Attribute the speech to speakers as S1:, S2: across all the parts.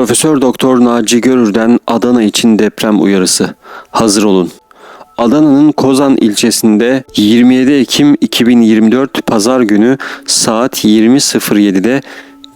S1: Profesör Doktor Naci Görür'den Adana için deprem uyarısı. Hazır olun. Adana'nın Kozan ilçesinde 27 Ekim 2024 Pazar günü saat 20.07'de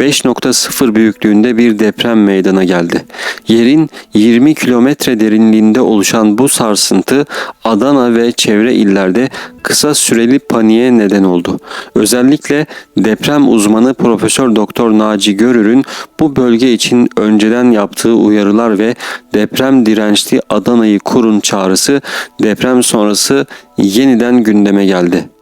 S1: 5.0 büyüklüğünde bir deprem meydana geldi. Yerin 20 kilometre derinliğinde oluşan bu sarsıntı Adana ve çevre illerde kısa süreli paniğe neden oldu. Özellikle deprem uzmanı Profesör Doktor Naci Görür'ün bu bölge için önceden yaptığı uyarılar ve deprem dirençli Adana'yı kurun çağrısı deprem sonrası yeniden gündeme geldi.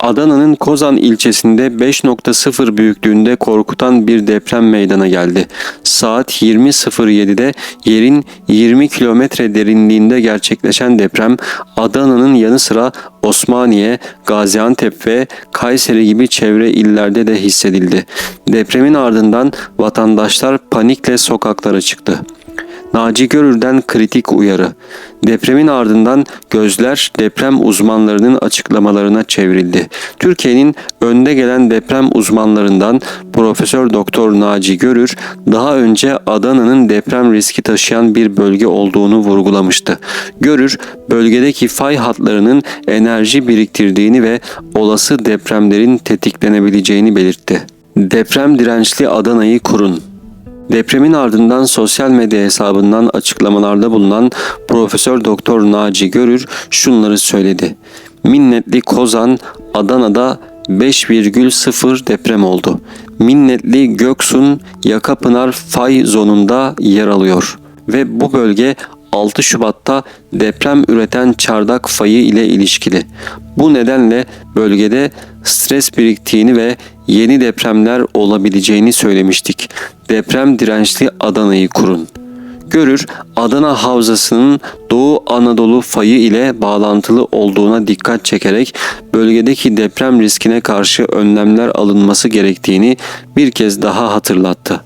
S1: Adana'nın Kozan ilçesinde 5.0 büyüklüğünde korkutan bir deprem meydana geldi. Saat 20.07'de yerin 20 kilometre derinliğinde gerçekleşen deprem Adana'nın yanı sıra Osmaniye, Gaziantep ve Kayseri gibi çevre illerde de hissedildi. Depremin ardından vatandaşlar panikle sokaklara çıktı. Naci Görür'den kritik uyarı. Depremin ardından gözler deprem uzmanlarının açıklamalarına çevrildi. Türkiye'nin önde gelen deprem uzmanlarından Profesör Doktor Naci Görür daha önce Adana'nın deprem riski taşıyan bir bölge olduğunu vurgulamıştı. Görür, bölgedeki fay hatlarının enerji biriktirdiğini ve olası depremlerin tetiklenebileceğini belirtti. Deprem dirençli Adana'yı kurun. Depremin ardından sosyal medya hesabından açıklamalarda bulunan Profesör Doktor Naci Görür şunları söyledi. Minnetli Kozan Adana'da 5,0 deprem oldu. Minnetli Göksun Yakapınar fay zonunda yer alıyor ve bu bölge 6 Şubat'ta deprem üreten çardak fayı ile ilişkili. Bu nedenle bölgede stres biriktiğini ve yeni depremler olabileceğini söylemiştik. Deprem dirençli Adana'yı kurun. Görür Adana Havzası'nın Doğu Anadolu fayı ile bağlantılı olduğuna dikkat çekerek bölgedeki deprem riskine karşı önlemler alınması gerektiğini bir kez daha hatırlattı.